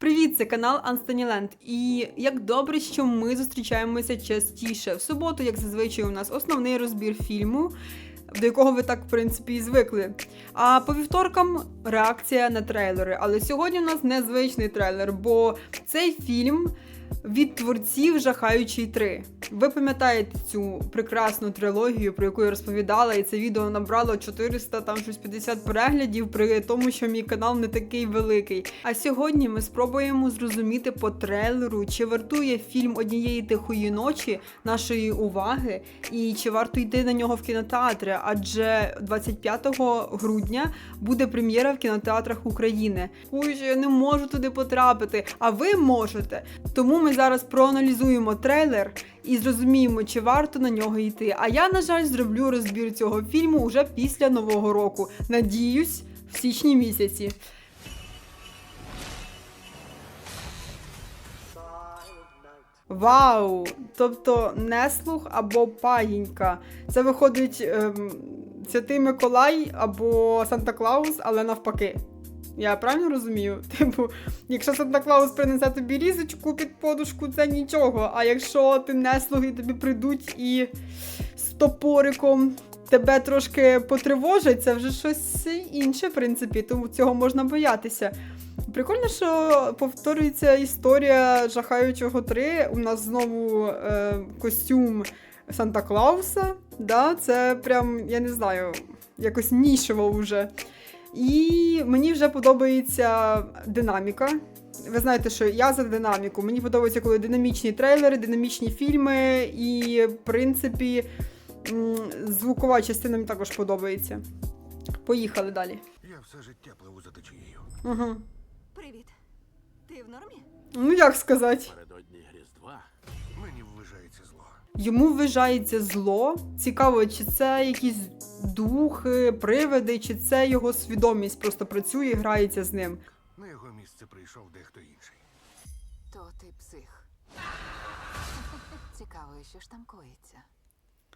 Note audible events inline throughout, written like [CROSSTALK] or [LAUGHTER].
Привіт, це канал Анстаніленд. І як добре, що ми зустрічаємося частіше. В суботу, як зазвичай, у нас основний розбір фільму, до якого ви так, в принципі, і звикли. А по вівторкам реакція на трейлери. Але сьогодні у нас незвичний трейлер, бо цей фільм від творців Жахаючий 3. Ви пам'ятаєте цю прекрасну трилогію, про яку я розповідала, і це відео набрало 400 там щось 50 переглядів, при тому, що мій канал не такий великий. А сьогодні ми спробуємо зрозуміти по трейлеру, чи вартує фільм однієї тихої ночі нашої уваги, і чи варто йти на нього в кінотеатри, адже 25 грудня буде прем'єра в кінотеатрах України. Ой, я не можу туди потрапити, а ви можете. Тому ми зараз проаналізуємо трейлер і зрозуміємо, чи варто на нього йти. А я, на жаль, зроблю розбір цього фільму уже після нового року. Надіюсь, в січні місяці. Вау! Тобто неслух або паїнька. Це виходить ем, Святий Миколай або Санта Клаус, але навпаки. Я правильно розумію? [LAUGHS] Типу, якщо Санта Клаус принесе тобі різочку під подушку, це нічого. А якщо ти неслуги тобі прийдуть і з топориком тебе трошки потривожать, це вже щось інше, в принципі, тому цього можна боятися. Прикольно, що повторюється історія жахаючого 3. У нас знову е, костюм Санта Клауса. Да? Це прям, я не знаю, якось нішево вже. І мені вже подобається динаміка. Ви знаєте, що я за динаміку. Мені подобається, коли динамічні трейлери, динамічні фільми, і, в принципі, звукова частина мені також подобається. Поїхали далі. Я все життя пливу за течією. Угу. В нормі? Ну, як сказати? Передодні Різдва Мені вважається зло. Йому вважається зло. Цікаво, чи це якісь духи, привиди, чи це його свідомість просто працює і грається з ним. На його місце прийшов дехто інший. То ти псих. Цікаво, що ж там коїться.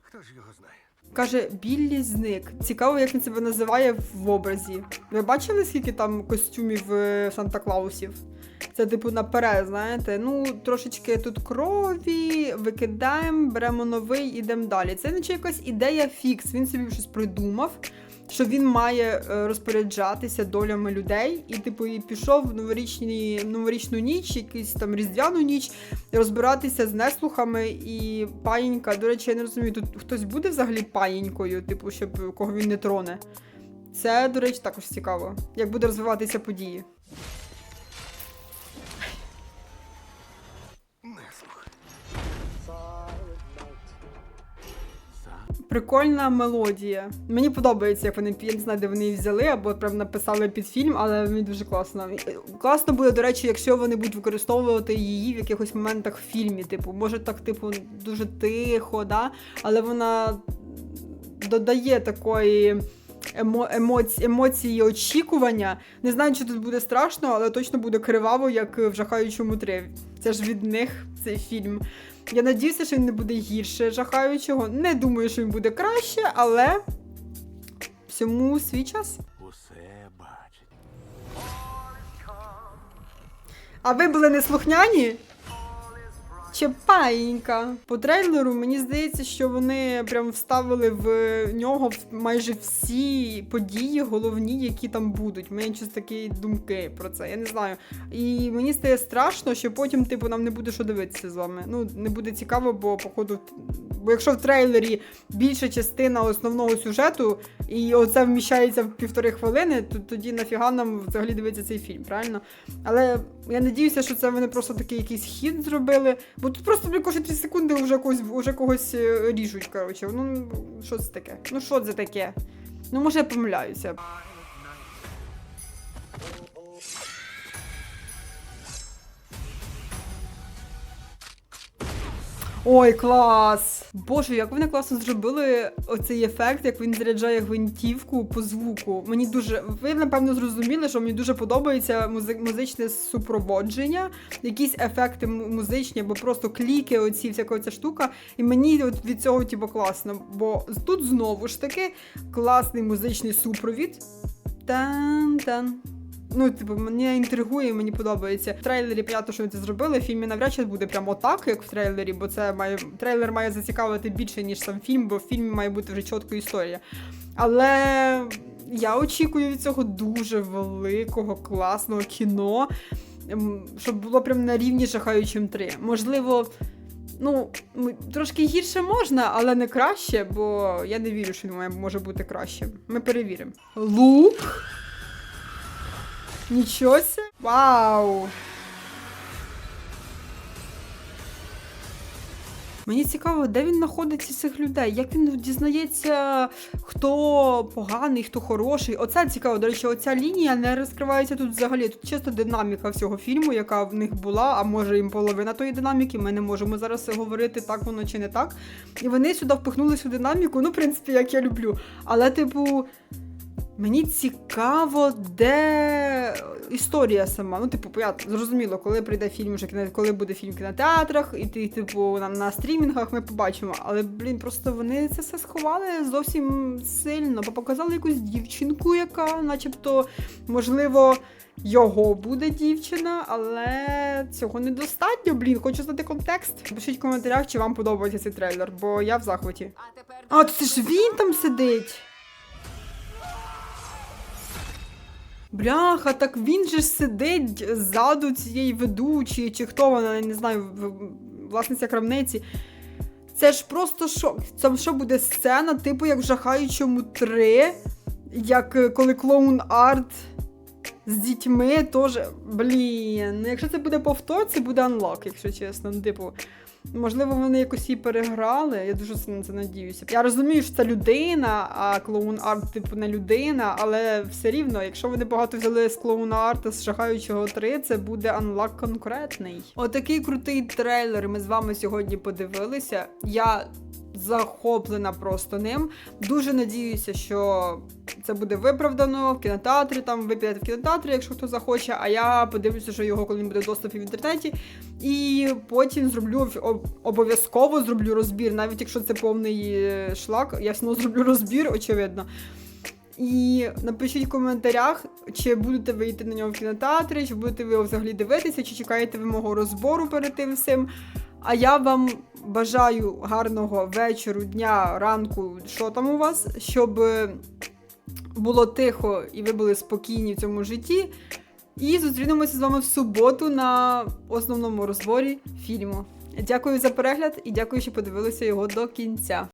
Хто ж його знає? Каже, Біллі зник. Цікаво, як він себе називає в образі. Ви бачили, скільки там костюмів е, Санта Клаусів? Це, типу, наперед, знаєте. Ну, трошечки тут крові, викидаємо, беремо новий, ідемо далі. Це наче якась ідея фікс. Він собі щось придумав, що він має е, розпоряджатися долями людей, і, типу, і пішов в новорічні, новорічну ніч, якусь там різдвяну ніч, розбиратися з неслухами і паїнька. До речі, я не розумію, тут хтось буде взагалі паїнькою, типу, щоб кого він не троне. Це, до речі, також цікаво, як буде розвиватися події. Прикольна мелодія. Мені подобається, як вони я не знаю, де вони її взяли, або прям написали під фільм, але мені дуже класно. Класно буде, до речі, якщо вони будуть використовувати її в якихось моментах в фільмі. Типу, може так, типу, дуже тихо, да? але вона додає такої. Емо, емоції, емоції очікування. Не знаю, чи тут буде страшно, але точно буде криваво, як в жахаючому 3. Це ж від них цей фільм. Я надіюся, що він не буде гірше жахаючого. Не думаю, що він буде краще, але всьому свій час. усе бачить. А ви були неслухняні? Чепаєнька. По трейлеру мені здається, що вони прям вставили в нього майже всі події головні, які там будуть. У мене щось такі думки про це. Я не знаю. І мені стає страшно, що потім, типу, нам не буде що дивитися з вами. Ну, не буде цікаво, бо походу. Бо якщо в трейлері більша частина основного сюжету, і оце вміщається в півтори хвилини, то тоді нафіга нам взагалі дивитися цей фільм, правильно? Але я надіюся, що це вони просто такий якийсь хід зробили. Бо тут просто блін, кожні 3 секунди вже когось, вже когось е, ріжуть. Коротше. Ну, що це таке? Ну, що це таке? Ну, може, я помиляюся. Ой, клас! Боже, як вони класно зробили оцей ефект, як він заряджає гвинтівку по звуку. Мені дуже. Ви, напевно, зрозуміли, що мені дуже подобається музи... музичне супроводження, якісь ефекти музичні, або просто кліки, оці всяка ця штука. І мені от від цього типу, класно. Бо тут знову ж таки класний музичний супровід. Тан-тан. Ну, типу, мене інтригує, мені подобається. В трейлері понятно, що вони це зробили. В фільмі навряд чи буде прямо так, як в трейлері, бо це має трейлер має зацікавити більше, ніж сам фільм, бо в фільмі має бути вже чітка історія. Але я очікую від цього дуже великого, класного кіно, щоб було прям на рівні жахаючим 3. Можливо. Ну, трошки гірше можна, але не краще, бо я не вірю, що він може бути краще. Ми перевіримо. Лук. Нічого се. Вау. Мені цікаво, де він знаходить цих людей, як він дізнається, хто поганий, хто хороший. Оце цікаво. До речі, оця лінія не розкривається тут взагалі. Тут чисто динаміка всього фільму, яка в них була, а може їм половина тої динаміки. Ми не можемо зараз говорити, так воно чи не так. І вони сюди впихнули цю динаміку, ну, в принципі, як я люблю. Але, типу, Мені цікаво, де історія сама. Ну, типу, я зрозуміло, коли прийде фільм, вже кіно- коли буде фільм в кінотеатрах, і ти, типу, на, на стрімінгах ми побачимо. Але, блін, просто вони це все сховали зовсім сильно, бо показали якусь дівчинку, яка, начебто, можливо. Його буде дівчина, але цього недостатньо. Блін, хочу знати контекст. Пишіть в коментарях, чи вам подобається цей трейлер, бо я в захваті. А А, це ж він там сидить. Бляха, так він же ж сидить ззаду цієї ведучої, чи хто вона, я не знаю, власниця крамниці. Це ж просто шок. Це що буде сцена, типу як в жахаючому 3, як е, коли клоун арт з дітьми теж. Блін, ну якщо це буде повтор, це буде анлок, якщо чесно. Ну, типу, Можливо, вони якось її переграли. Я дуже на це надіюся. Я розумію, що це людина, а клоун арт, типу, не людина, але все рівно, якщо вони багато взяли з клоуна арта з жахаючого 3, це буде анлак конкретний. Отакий крутий трейлер ми з вами сьогодні подивилися. Я захоплена просто ним. Дуже надіюся, що це буде виправдано в кінотеатрі. Там ви підете в кінотеатрі, якщо хто захоче. А я подивлюся, що його коли він буде в доступі в інтернеті. І потім зроблю обов'язково зроблю розбір, навіть якщо це повний е, шлак, я все одно зроблю розбір, очевидно. І напишіть в коментарях, чи будете ви йти на нього в кінотеатрі, чи будете ви взагалі дивитися, чи чекаєте ви мого розбору перед тим всім. А я вам бажаю гарного вечору, дня, ранку, що там у вас, щоб е, було тихо і ви були спокійні в цьому житті. І зустрінемося з вами в суботу на основному розборі фільму. Дякую за перегляд і дякую, що подивилися його до кінця.